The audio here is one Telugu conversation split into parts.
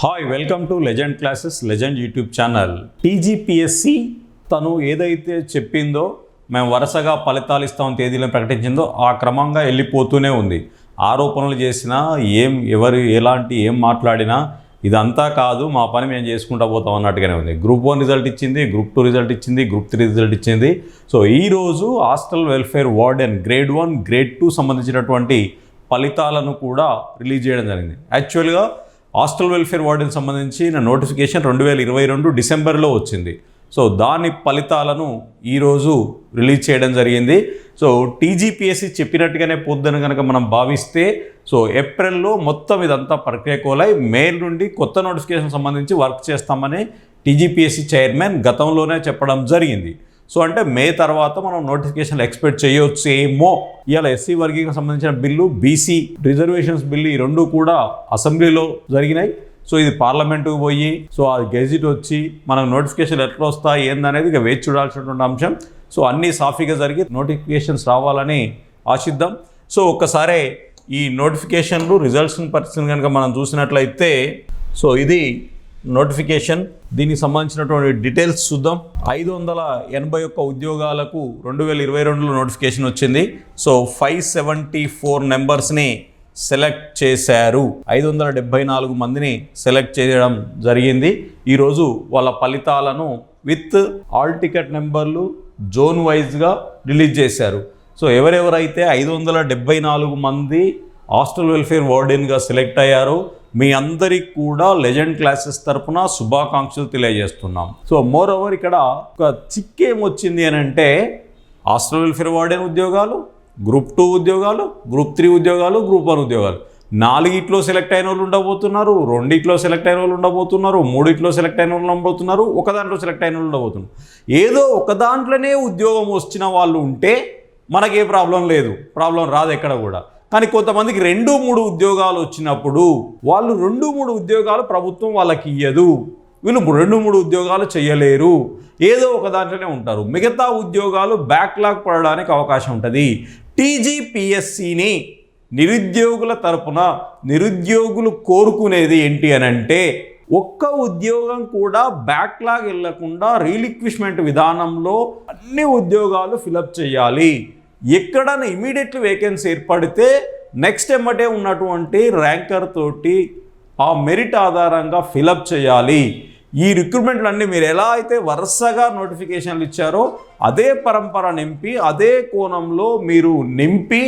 Hi welcome to legend classes legend YouTube channel TGPSC తను ఏదైతే చెప్పిందో మేము వరుసగా ఫలితాలు ఇస్తాం తేదీలను ప్రకటించిందో ఆ క్రమంగా వెళ్ళిపోతూనే ఉంది. ఆరోపణలు చేసినా ఏం ఎవరు ఎలాంటి ఏం మాట్లాడినా ఇదంతా కాదు మా పని మేము చేసుకుంటా పోతాం అన్నట్టుగానే ఉంది. గ్రూప్ వన్ రిజల్ట్ ఇచ్చింది గ్రూప్ టూ రిజల్ట్ ఇచ్చింది గ్రూప్ త్రీ రిజల్ట్ ఇచ్చింది. సో ఈరోజు hostel welfare warden grade one grade two సంబంధించినటువంటి ఫలితాలను కూడా రిలీజ్ చేయడం జరిగింది. యాక్చువల్గా హాస్టల్ వెల్ఫేర్ వార్డుకి సంబంధించిన నోటిఫికేషన్ రెండు వేల ఇరవై రెండు డిసెంబర్లో వచ్చింది. సో దాని ఫలితాలను ఈరోజు రిలీజ్ చేయడం జరిగింది. సో టీజీపీఎస్సీ చెప్పినట్టుగానే పొద్దున కనుక మనం భావిస్తే సో ఏప్రిల్లో మొత్తం ఇదంతా ప్రక్రియ కోలై మే నుండి కొత్త నోటిఫికేషన్ సంబంధించి వర్క్ చేస్తామని టీజీపీఎస్సీ చైర్మన్ గతంలోనే చెప్పడం జరిగింది. సో అంటే మే తర్వాత మనం నోటిఫికేషన్ ఎక్స్పెక్ట్ చేయొచ్చేమో. ఇవాళ ఎస్సీ వర్గీకి సంబంధించిన బిల్లు బీసీ రిజర్వేషన్స్ బిల్లు ఈ రెండు కూడా అసెంబ్లీలో జరిగినాయి. సో ఇది పార్లమెంటుకు పోయి సో ఆ గెజిట్ వచ్చి మనకు నోటిఫికేషన్ ఎట్లా వస్తాయి ఏందనేది ఇక వేచి చూడాల్సినటువంటి అంశం. సో అన్నీ సాఫీగా జరిగి నోటిఫికేషన్స్ రావాలని ఆశిద్దాం. సో ఒక్కసారే ఈ నోటిఫికేషన్లు రిజల్ట్స్ పరిస్థితిని కనుక మనం చూసినట్లయితే సో ఇది నోటిఫికేషన్. దీనికి సంబంధించినటువంటి డీటెయిల్స్ చూద్దాం. ఐదు వందల ఎనభై ఒక్క ఉద్యోగాలకు రెండు వేల ఇరవై రెండులో నోటిఫికేషన్ వచ్చింది. సో ఫైవ్ సెవెంటీ ఫోర్ నెంబర్స్ని సెలెక్ట్ చేశారు. ఐదు వందల డెబ్బై నాలుగు మందిని సెలెక్ట్ చేయడం జరిగింది. ఈరోజు వాళ్ళ ఫలితాలను విత్ ఆల్ టికెట్ నెంబర్లు జోన్ వైజ్గా రిలీజ్ చేశారు. సో ఎవరెవరైతే ఐదు వందల డెబ్బై నాలుగు మంది హాస్టల్ వెల్ఫేర్ వార్డెన్గా సెలెక్ట్ అయ్యారో మీ అందరికి కూడా లెజెండ్ క్లాసెస్ తరఫున శుభాకాంక్షలు తెలియజేస్తున్నాం. సో మోర్ ఓవర్ ఇక్కడ ఒక చిక్కేం వచ్చింది అని అంటే హాస్టల్ వెల్ఫేర్ వార్డెన్ ఉద్యోగాలు గ్రూప్ టూ ఉద్యోగాలు గ్రూప్ త్రీ ఉద్యోగాలు గ్రూప్ వన్ ఉద్యోగాలు. నాలుగిట్లో సెలెక్ట్ అయిన వాళ్ళు ఉండబోతున్నారు రెండిట్లో సెలెక్ట్ అయిన వాళ్ళు ఉండబోతున్నారు మూడిట్లో సెలెక్ట్ అయిన వాళ్ళు ఉండబోతున్నారు ఒక దాంట్లో సెలెక్ట్ అయిన వాళ్ళు ఉండబోతున్నారు. ఏదో ఒక దాంట్లోనే ఉద్యోగం వచ్చిన వాళ్ళు ఉంటే మనకే ప్రాబ్లం లేదు ప్రాబ్లం రాదు ఎక్కడ కూడా. కానీ కొంతమందికి రెండు మూడు ఉద్యోగాలు వచ్చినప్పుడు వాళ్ళు రెండు మూడు ఉద్యోగాలు ప్రభుత్వం వాళ్ళకి ఇయ్యదు. వీళ్ళు రెండు మూడు ఉద్యోగాలు చేయలేరు. ఏదో ఒక దాంట్లోనే ఉంటారు. మిగతా ఉద్యోగాలు బ్యాక్లాగ్ పడడానికి అవకాశం ఉంటుంది. టీజీపీఎస్సిని నిరుద్యోగుల తరపున నిరుద్యోగులు కోరుకునేది ఏంటి అని అంటే ఒక్క ఉద్యోగం కూడా బ్యాక్లాగ్ వెళ్ళకుండా రీలిక్విష్మెంట్ విధానంలో అన్ని ఉద్యోగాలు ఫిలప్ చేయాలి. ఎక్కడైనా ఇమీడియట్లీ వేకెన్సీ ఏర్పడితే నెక్స్ట్ ఎమ్మటే ఉన్నటువంటి ర్యాంకర్ తోటి ఆ మెరిట్ ఆధారంగా ఫిలప్ చేయాలి. ఈ రిక్రూట్మెంట్లు అన్నీ మీరు ఎలా అయితే వరుసగా నోటిఫికేషన్లు ఇచ్చారో అదే పరంపర నింపి అదే కోణంలో మీరు నింపి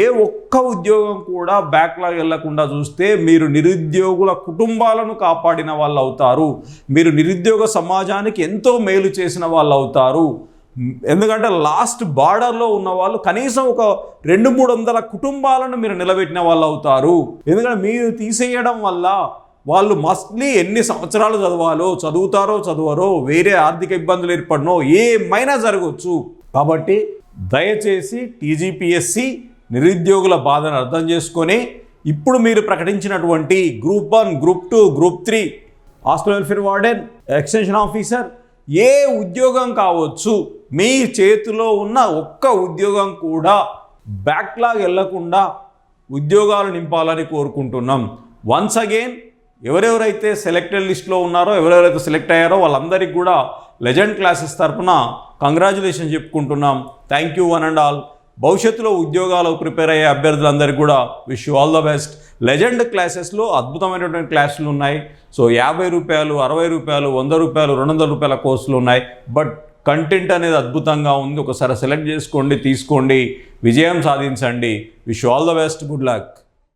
ఏ ఒక్క ఉద్యోగం కూడా బ్యాక్లాగ్ వెళ్ళకుండా చూస్తే మీరు నిరుద్యోగుల కుటుంబాలను కాపాడిన వాళ్ళు అవుతారు మీరు నిరుద్యోగ సమాజానికి ఎంతో మేలు చేసిన వాళ్ళు అవుతారు ఎందుకంటే లాస్ట్ బార్డర్లో ఉన్న వాళ్ళు కనీసం ఒక రెండు మూడు వందల కుటుంబాలను మీరు నిలబెట్టిన వాళ్ళు అవుతారు. ఎందుకంటే మీరు తీసేయడం వల్ల వాళ్ళు మస్ట్లీ ఎన్ని సంవత్సరాలు చదవాలో చదువుతారో చదవరో వేరే ఆర్థిక ఇబ్బందులు ఏర్పడినో ఏమైనా జరగవచ్చు కాబట్టి దయచేసి టీజీపీఎస్సి నిరుద్యోగుల బాధను అర్థం చేసుకొని ఇప్పుడు మీరు ప్రకటించినటువంటి group one group two group three hostel welfare warden extension officer ఏ ఉద్యోగం కావచ్చు మీ చేతిలో ఉన్న ఒక్క ఉద్యోగం కూడా బ్యాక్లాగ్ వెళ్ళకుండా ఉద్యోగాలు నింపాలని కోరుకుంటున్నాం. వన్స్ అగైన్ ఎవరెవరైతే సెలెక్టెడ్ లిస్ట్లో ఉన్నారో ఎవరెవరైతే సెలెక్ట్ అయ్యారో వాళ్ళందరికీ కూడా లెజెండ్ క్లాసెస్ తరఫున కంగ్రాచులేషన్ చెప్పుకుంటున్నాం. Thank you one and all భవిష్యత్తులో ఉద్యోగాలు ప్రిపేర్ అయ్యే అభ్యర్థులందరికీ కూడా wish you all the best legend క్లాసెస్లో అద్భుతమైనటువంటి క్లాసులు ఉన్నాయి. సో యాభై రూపాయలు అరవై రూపాయలు వంద రూపాయలు రెండు వందల రూపాయల కోర్సులు ఉన్నాయి. బట్ కంటెంట్ అనేది అద్భుతంగా ఉంది. ఒకసారి సెలెక్ట్ చేసుకోండి తీసుకోండి విజయం సాధించండి. Wish all the best. Good luck.